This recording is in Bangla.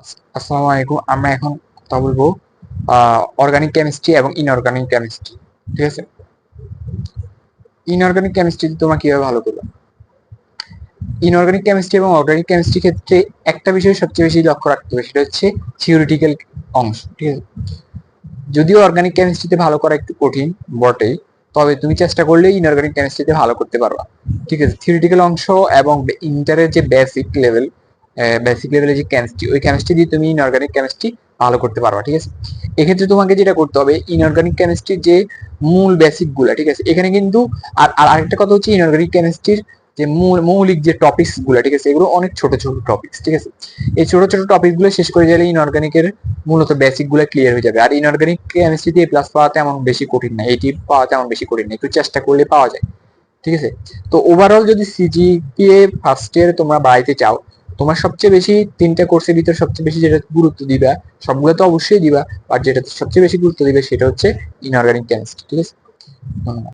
আসসালামু আলাইকুম আমরা এখন কথা বলব অর্গানিক কেমিস্ট্রি এবং ইনঅর্গানিক কেমিস্ট্রি ঠিক আছে? ইনঅর্গানিক কেমিস্ট্রি তোমরা কীভাবে ভালো করবে? ইনঅর্গানিক কেমিস্ট্রি এবং অর্গানিক কেমিস্ট্রি ক্ষেত্রে একটা বিষয় সবচেয়ে বেশি লক্ষ্য রাখতে হবে, সেটা হচ্ছে থিওরিটিক্যাল অংশ, ঠিক আছে? যদিও অর্গানিক কেমিস্ট্রিতে ভালো করা একটু কঠিন, বটেই, তবে তুমি চেষ্টা করলে ইনঅর্গানিক কেমিস্ট্রিতে ভালো করতে পারবা, ঠিক আছে? থিওরিটিক্যাল অংশ এবং ইন্টারের যে বেসিক লেভেল বেসিক লেভেলের যে কেমিস্ট্রি ওই কেমিস্ট্রি দিয়ে তুমি ইনঅর্গানিক কেমিস্ট্রি ভালো করতে পারবা, ঠিক আছে? এক্ষেত্রে তোমাকে যেটা করতে হবে ইনঅর্গানিক কেমিস্ট্রির যে মূল বেসিকগুলা, ঠিক আছে? এখানে কিন্তু আর আর আরেকটা কথা হচ্ছে ইনঅর্গানিক কেমিস্ট্রির যে মূল, মৌলিক যে টপিকসগুলো, ঠিক আছে? এগুলো অনেক ছোট ছোট টপিকস ঠিক আছে? এই ছোট ছোট টপিকগুলো শেষ করে গেলে ইনঅর্গানিকের মূলত বেসিকগুলো ক্লিয়ার হয়ে যাবে। আর ইনঅর্গানিক কেমিস্ট্রিতে প্লাস পাওয়া তেমন বেশি কঠিন না এটি পাওয়া তেমন বেশি কঠিন না, একটু চেষ্টা করলে পাওয়া যায়, ঠিক আছে? তো ওভারঅল যদি সিজিপিএ ফার্স্ট ইয়ার তোমরা বাড়াইতে চাও তোমার সবচেয়ে বেশি তিনটা কোর্সের ভিতর সবচেয়ে বেশি যেটা গুরুত্ব দিবা, সবগুলো তো অবশ্যই দিবা আর যেটা সবচেয়ে বেশি গুরুত্ব দিবে সেটা হচ্ছে ইনঅর্গানিক কেমিস্ট্রি ঠিক আছে?